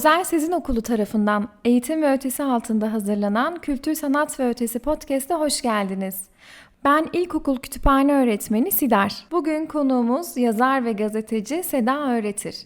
Özel Sezin Okulu tarafından eğitim ve ötesi altında hazırlanan Kültür Sanat ve Ötesi podcast'e hoş geldiniz. Ben ilkokul kütüphane öğretmeni Sidar. Bugün konuğumuz yazar ve gazeteci Seda Öğretir.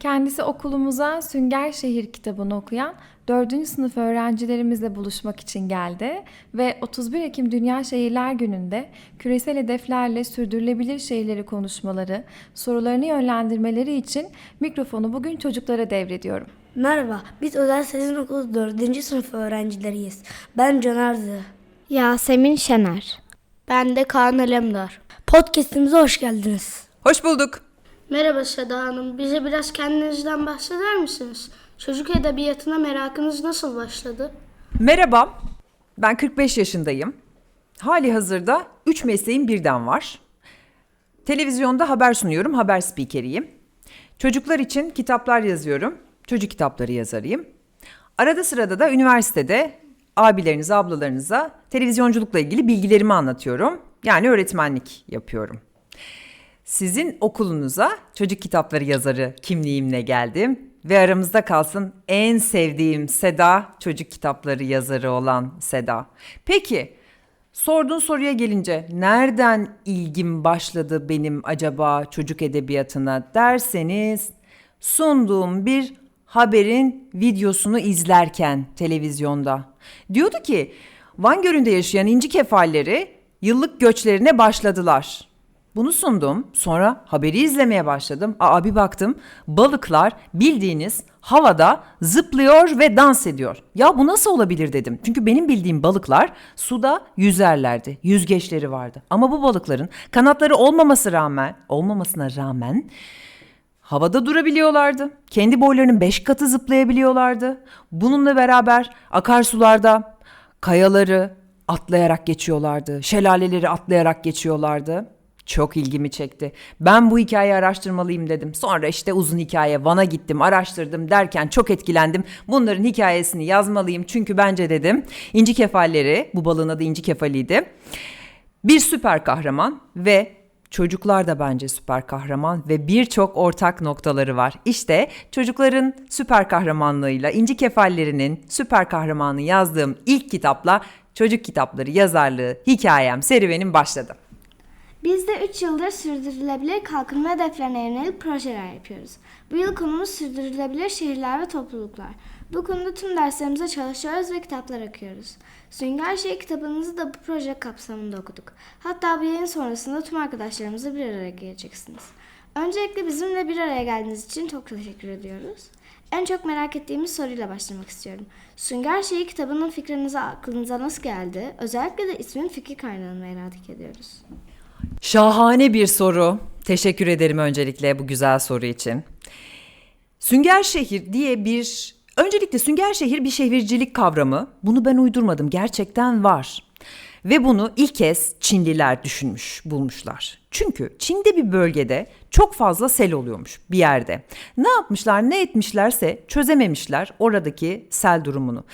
Kendisi okulumuza Sünger Şehir kitabını okuyan 4. sınıf öğrencilerimizle buluşmak için geldi ve 31 Ekim Dünya Şehirler Günü'nde küresel hedeflerle sürdürülebilir şehirleri konuşmaları, sorularını yönlendirmeleri için mikrofonu bugün çocuklara devrediyorum. Merhaba, biz Özel Sezin Okulu 4. sınıf öğrencileriyiz. Ben Can. Yasemin Şener. Ben de Kaan Alemdar. Podcast'imize hoş geldiniz. Hoş bulduk. Merhaba Seda Hanım. Bize biraz kendinizden bahseder misiniz? Çocuk edebiyatına merakınız nasıl başladı? Merhaba. Ben 45 yaşındayım. Hali hazırda 3 mesleğim birden var. Televizyonda haber sunuyorum, haber spikeriyim. Çocuklar için kitaplar yazıyorum, çocuk kitapları yazarıyım. Arada sırada da üniversitede abilerinize, ablalarınıza televizyonculukla ilgili bilgilerimi anlatıyorum. Yani öğretmenlik yapıyorum. Sizin okulunuza çocuk kitapları yazarı kimliğimle geldim ve aramızda kalsın en sevdiğim Seda çocuk kitapları yazarı olan Seda. Peki sorduğun soruya gelince nereden ilgim başladı benim acaba çocuk edebiyatına derseniz sunduğum bir haberin videosunu izlerken televizyonda. Diyordu ki Van Gölü'nde yaşayan inci kefalleri yıllık göçlerine başladılar. Bunu sundum. Sonra haberi izlemeye başladım. Aa bir baktım balıklar bildiğiniz havada zıplıyor ve dans ediyor. Ya bu nasıl olabilir dedim. Çünkü benim bildiğim balıklar suda yüzerlerdi. Yüzgeçleri vardı. Ama bu balıkların kanatları olmaması rağmen, olmamasına rağmen havada durabiliyorlardı. Kendi boylarının beş katı zıplayabiliyorlardı. Bununla beraber akarsularda kayaları atlayarak geçiyorlardı. Şelaleleri atlayarak geçiyorlardı. Çok ilgimi çekti. Ben bu hikayeyi araştırmalıyım dedim. Sonra işte uzun hikaye Van'a gittim, araştırdım derken çok etkilendim. Bunların hikayesini yazmalıyım çünkü bence dedim İnci Kefalleri, bu balığın adı İnci Kefali'ydi. Bir süper kahraman ve Çocuklar da bence süper kahraman ve birçok ortak noktaları var. İşte çocukların süper kahramanlığıyla İnci Kefallerinin süper kahramanı yazdığım ilk kitapla çocuk kitapları yazarlığı hikayem serüvenim başladı. Biz de 3 yıldır sürdürülebilir kalkınma hedeflerine yönelik projeler yapıyoruz. Bu yıl konumuz sürdürülebilir şehirler ve topluluklar. Bu konuda tüm derslerimize çalışıyoruz ve kitaplar okuyoruz. Sünger Şehir kitabınızı da bu proje kapsamında okuduk. Hatta bu yayın sonrasında tüm arkadaşlarımızla bir araya geleceksiniz. Öncelikle bizimle bir araya geldiğiniz için çok teşekkür ediyoruz. En çok merak ettiğimiz soruyla başlamak istiyorum. Sünger Şehir kitabının fikrinize aklınıza nasıl geldi? Özellikle de ismin fikir kaynağını merak ediyoruz. Şahane bir soru. Teşekkür ederim öncelikle bu güzel soru için. Sünger şehir diye bir öncelikle sünger şehir bir şehircilik kavramı. Bunu ben uydurmadım. Gerçekten var. Ve bunu ilk kez Çinliler düşünmüş, bulmuşlar. Çünkü Çin'de bir bölgede çok fazla sel oluyormuş bir yerde. Ne yapmışlar, ne etmişlerse çözememişler oradaki sel durumunu.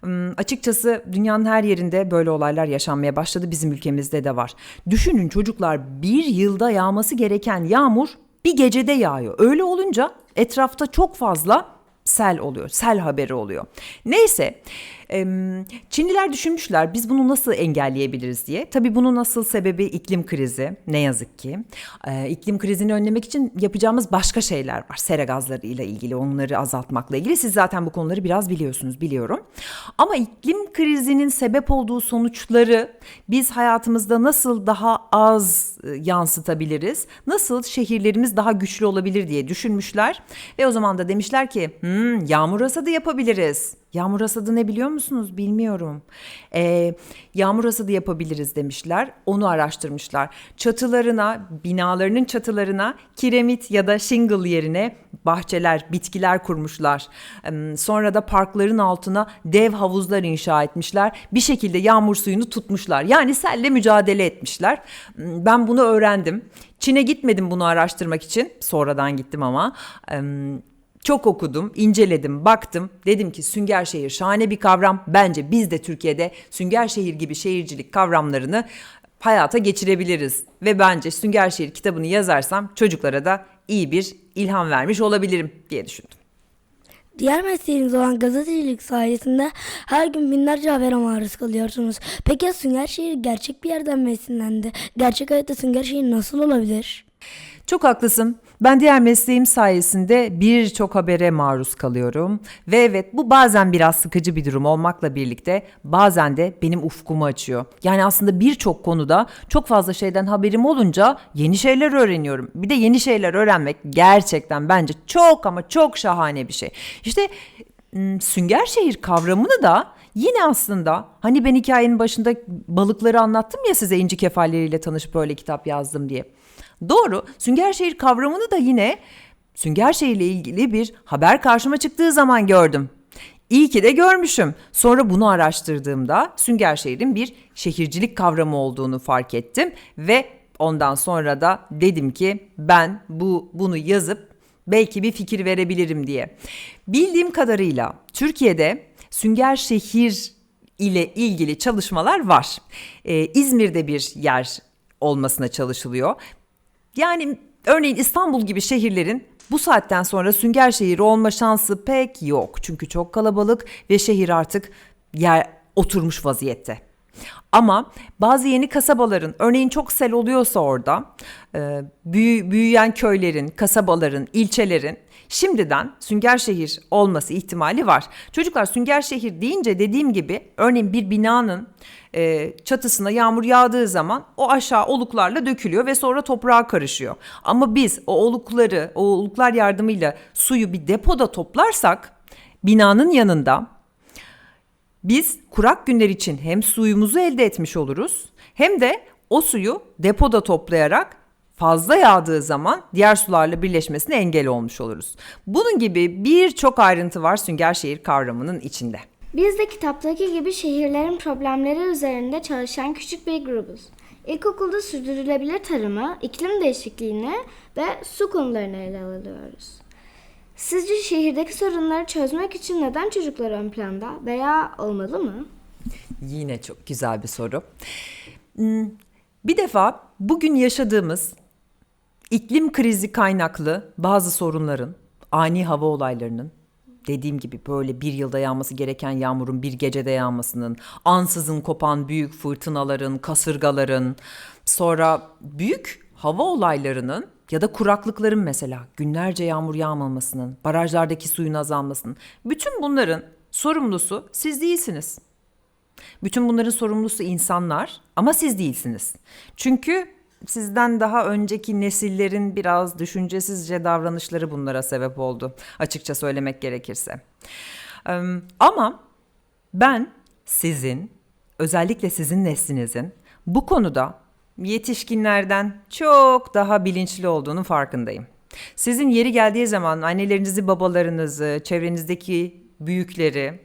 Hmm, açıkçası dünyanın her yerinde böyle olaylar yaşanmaya başladı. Bizim ülkemizde de var. Düşünün çocuklar bir yılda yağması gereken yağmur bir gecede yağıyor. Öyle olunca etrafta çok fazla sel oluyor. Sel haberi oluyor. Neyse Çinliler düşünmüşler biz bunu nasıl engelleyebiliriz diye. Tabii bunun nasıl sebebi iklim krizi ne yazık ki. İklim krizini önlemek için yapacağımız başka şeyler var. Sera gazları ile ilgili onları azaltmakla ilgili. Siz zaten bu konuları biraz biliyorsunuz biliyorum. Ama iklim krizinin sebep olduğu sonuçları biz hayatımızda nasıl daha az yansıtabiliriz? Nasıl şehirlerimiz daha güçlü olabilir diye düşünmüşler. Ve o zaman da demişler ki hmm, yağmur hasadı yapabiliriz. Yağmur hasadı ne biliyor musunuz? Bilmiyorum. Ee, yağmur hasadı yapabiliriz demişler. Onu araştırmışlar. Çatılarına, binalarının çatılarına kiremit ya da shingle yerine bahçeler, bitkiler kurmuşlar. Ee, sonra da parkların altına dev havuzlar inşa etmişler. Bir şekilde yağmur suyunu tutmuşlar. Yani selle mücadele etmişler. Ben bunu öğrendim. Çin'e gitmedim bunu araştırmak için. Sonradan gittim ama. Ee, çok okudum, inceledim, baktım. Dedim ki sünger şehir şahane bir kavram. Bence biz de Türkiye'de sünger şehir gibi şehircilik kavramlarını hayata geçirebiliriz. Ve bence sünger şehir kitabını yazarsam çocuklara da iyi bir ilham vermiş olabilirim diye düşündüm. Diğer mesleğiniz olan gazetecilik sayesinde her gün binlerce habere maruz kalıyorsunuz. Peki ya Süngerşehir gerçek bir yerden mi esinlendi? Gerçek hayatta Süngerşehir nasıl olabilir? Çok haklısın. Ben diğer mesleğim sayesinde birçok habere maruz kalıyorum. Ve evet bu bazen biraz sıkıcı bir durum olmakla birlikte bazen de benim ufkumu açıyor. Yani aslında birçok konuda çok fazla şeyden haberim olunca yeni şeyler öğreniyorum. Bir de yeni şeyler öğrenmek gerçekten bence çok ama çok şahane bir şey. İşte sünger şehir kavramını da Yine aslında hani ben hikayenin başında balıkları anlattım ya size inci kefalleriyle tanışıp böyle kitap yazdım diye. Doğru. Süngerşehir kavramını da yine Süngerşehir ile ilgili bir haber karşıma çıktığı zaman gördüm. İyi ki de görmüşüm. Sonra bunu araştırdığımda Süngerşehir'in bir şehircilik kavramı olduğunu fark ettim ve ondan sonra da dedim ki ben bu bunu yazıp belki bir fikir verebilirim diye. Bildiğim kadarıyla Türkiye'de Süngerşehir ile ilgili çalışmalar var. Ee, İzmir'de bir yer olmasına çalışılıyor. Yani örneğin İstanbul gibi şehirlerin bu saatten sonra sünger şehir olma şansı pek yok. Çünkü çok kalabalık ve şehir artık yer oturmuş vaziyette. Ama bazı yeni kasabaların örneğin çok sel oluyorsa orada e, büyü, büyüyen köylerin, kasabaların, ilçelerin şimdiden sünger şehir olması ihtimali var. Çocuklar sünger şehir deyince dediğim gibi örneğin bir binanın e, çatısına yağmur yağdığı zaman o aşağı oluklarla dökülüyor ve sonra toprağa karışıyor. Ama biz o olukları, o oluklar yardımıyla suyu bir depoda toplarsak binanın yanında biz kurak günler için hem suyumuzu elde etmiş oluruz hem de o suyu depoda toplayarak fazla yağdığı zaman diğer sularla birleşmesine engel olmuş oluruz. Bunun gibi birçok ayrıntı var sünger şehir kavramının içinde. Biz de kitaptaki gibi şehirlerin problemleri üzerinde çalışan küçük bir grubuz. İlkokulda sürdürülebilir tarımı, iklim değişikliğini ve su konularını ele alıyoruz. Sizce şehirdeki sorunları çözmek için neden çocuklar ön planda veya olmalı mı? Yine çok güzel bir soru. Hmm, Bir defa bugün yaşadığımız iklim krizi kaynaklı bazı sorunların, ani hava olaylarının, dediğim gibi böyle bir yılda yağması gereken yağmurun bir gecede yağmasının, ansızın kopan büyük fırtınaların, kasırgaların, sonra büyük hava olaylarının ya da kuraklıkların mesela günlerce yağmur yağmamasının, barajlardaki suyun azalmasının, bütün bunların sorumlusu siz değilsiniz. Bütün bunların sorumlusu insanlar ama siz değilsiniz. Çünkü sizden daha önceki nesillerin biraz düşüncesizce davranışları bunlara sebep oldu. Açıkça söylemek gerekirse. Ama ben sizin, özellikle sizin neslinizin bu konuda yetişkinlerden çok daha bilinçli olduğunu farkındayım. Sizin yeri geldiği zaman annelerinizi, babalarınızı, çevrenizdeki büyükleri,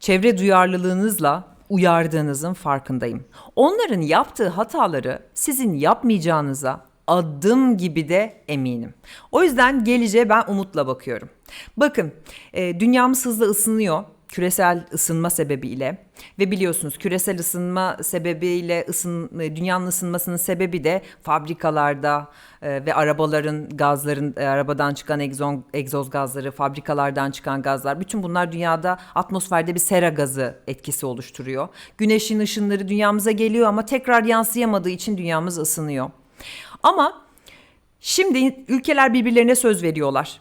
çevre duyarlılığınızla uyardığınızın farkındayım. Onların yaptığı hataları sizin yapmayacağınıza adım gibi de eminim. O yüzden geleceğe ben umutla bakıyorum. Bakın, e, dünyamız hızla ısınıyor küresel ısınma sebebiyle ve biliyorsunuz küresel ısınma sebebiyle ısın, e, dünyanın ısınmasının sebebi de fabrikalarda e, ve arabaların gazların e, arabadan çıkan egzon, egzoz gazları, fabrikalardan çıkan gazlar bütün bunlar dünyada atmosferde bir sera gazı etkisi oluşturuyor. Güneşin ışınları dünyamıza geliyor ama tekrar yansıyamadığı için dünyamız ısınıyor. Ama Şimdi ülkeler birbirlerine söz veriyorlar.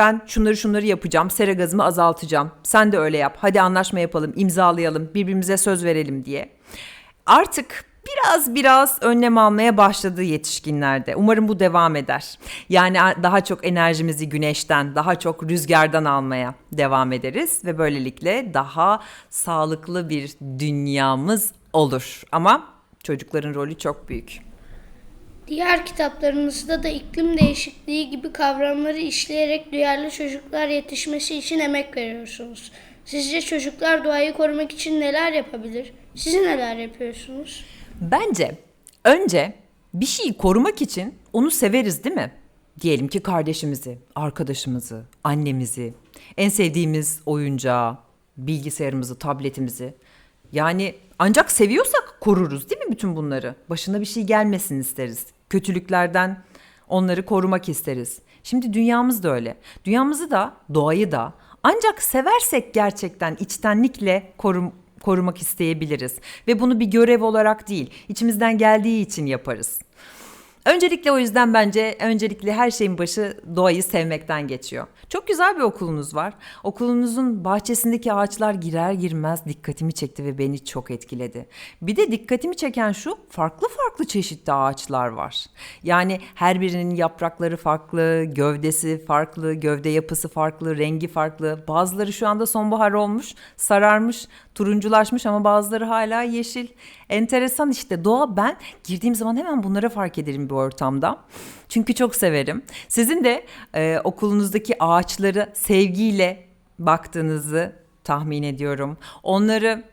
Ben şunları şunları yapacağım, sera gazımı azaltacağım. Sen de öyle yap. Hadi anlaşma yapalım, imzalayalım, birbirimize söz verelim diye. Artık biraz biraz önlem almaya başladı yetişkinlerde. Umarım bu devam eder. Yani daha çok enerjimizi güneşten, daha çok rüzgardan almaya devam ederiz ve böylelikle daha sağlıklı bir dünyamız olur. Ama çocukların rolü çok büyük. Diğer kitaplarınızda da iklim değişikliği gibi kavramları işleyerek duyarlı çocuklar yetişmesi için emek veriyorsunuz. Sizce çocuklar doğayı korumak için neler yapabilir? Siz neler yapıyorsunuz? Bence önce bir şeyi korumak için onu severiz değil mi? Diyelim ki kardeşimizi, arkadaşımızı, annemizi, en sevdiğimiz oyuncağı, bilgisayarımızı, tabletimizi. Yani ancak seviyorsak koruruz değil mi bütün bunları? Başına bir şey gelmesin isteriz. Kötülüklerden onları korumak isteriz. Şimdi dünyamız da öyle. Dünyamızı da, doğayı da Ancak seversek gerçekten içtenlikle korum, korumak isteyebiliriz. Ve bunu bir görev olarak değil, içimizden geldiği için yaparız. Öncelikle o yüzden bence öncelikle her şeyin başı doğayı sevmekten geçiyor. Çok güzel bir okulunuz var. Okulunuzun bahçesindeki ağaçlar girer girmez dikkatimi çekti ve beni çok etkiledi. Bir de dikkatimi çeken şu farklı farklı çeşitli ağaçlar var. Yani her birinin yaprakları farklı, gövdesi farklı, gövde yapısı farklı, rengi farklı. Bazıları şu anda sonbahar olmuş, sararmış, turunculaşmış ama bazıları hala yeşil. Enteresan işte doğa ben girdiğim zaman hemen bunlara fark ederim bu ortamda. Çünkü çok severim. Sizin de e, okulunuzdaki ağaçları sevgiyle baktığınızı tahmin ediyorum. Onları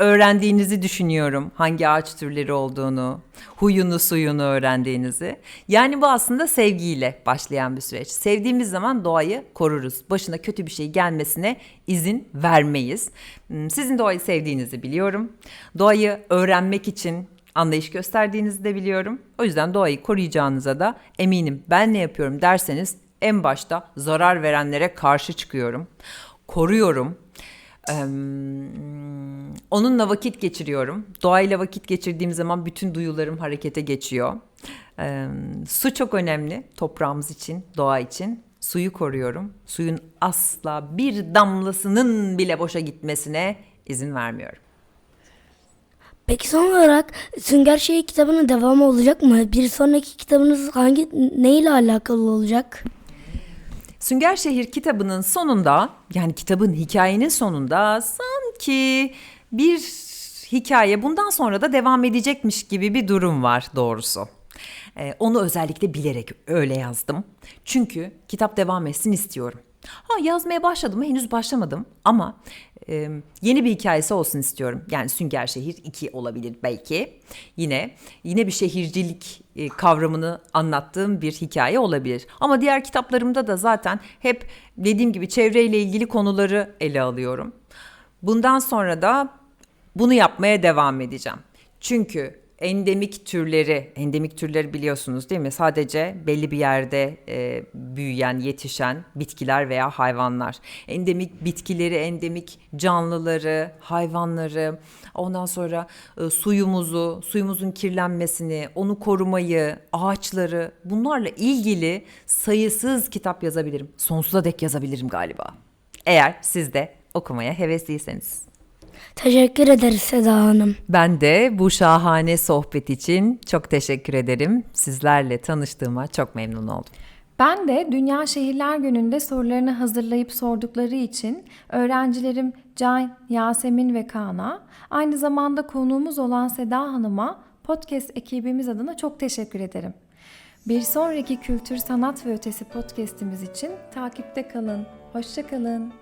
öğrendiğinizi düşünüyorum. Hangi ağaç türleri olduğunu, huyunu suyunu öğrendiğinizi. Yani bu aslında sevgiyle başlayan bir süreç. Sevdiğimiz zaman doğayı koruruz. Başına kötü bir şey gelmesine izin vermeyiz. Hmm, Sizin doğayı sevdiğinizi biliyorum. Doğayı öğrenmek için anlayış gösterdiğinizi de biliyorum. O yüzden doğayı koruyacağınıza da eminim. Ben ne yapıyorum derseniz en başta zarar verenlere karşı çıkıyorum. Koruyorum. Onunla vakit geçiriyorum. Doğayla vakit geçirdiğim zaman bütün duyularım harekete geçiyor. Su çok önemli toprağımız için, doğa için. Suyu koruyorum. Suyun asla bir damlasının bile boşa gitmesine izin vermiyorum. Peki son olarak Sünger Şehir kitabının devamı olacak mı? Bir sonraki kitabınız hangi neyle alakalı olacak? Sünger Şehir kitabının sonunda yani kitabın hikayenin sonunda sanki bir hikaye bundan sonra da devam edecekmiş gibi bir durum var doğrusu. Ee, onu özellikle bilerek öyle yazdım. Çünkü kitap devam etsin istiyorum. Ha yazmaya başladım mı henüz başlamadım ama e, yeni bir hikayesi olsun istiyorum. Yani Sünger Şehir 2 olabilir belki. Yine yine bir şehircilik e, kavramını anlattığım bir hikaye olabilir. Ama diğer kitaplarımda da zaten hep dediğim gibi çevreyle ilgili konuları ele alıyorum. Bundan sonra da bunu yapmaya devam edeceğim. Çünkü endemik türleri, endemik türleri biliyorsunuz değil mi? Sadece belli bir yerde e, büyüyen, yetişen bitkiler veya hayvanlar. Endemik bitkileri, endemik canlıları, hayvanları, ondan sonra e, suyumuzu, suyumuzun kirlenmesini, onu korumayı, ağaçları bunlarla ilgili sayısız kitap yazabilirim. Sonsuza dek yazabilirim galiba. Eğer siz de okumaya hevesliyseniz. Teşekkür ederiz Seda Hanım. Ben de bu şahane sohbet için çok teşekkür ederim. Sizlerle tanıştığıma çok memnun oldum. Ben de Dünya Şehirler Günü'nde sorularını hazırlayıp sordukları için öğrencilerim Can, Yasemin ve Kaan'a, aynı zamanda konuğumuz olan Seda Hanım'a podcast ekibimiz adına çok teşekkür ederim. Bir sonraki Kültür, Sanat ve Ötesi podcastimiz için takipte kalın. Hoşçakalın.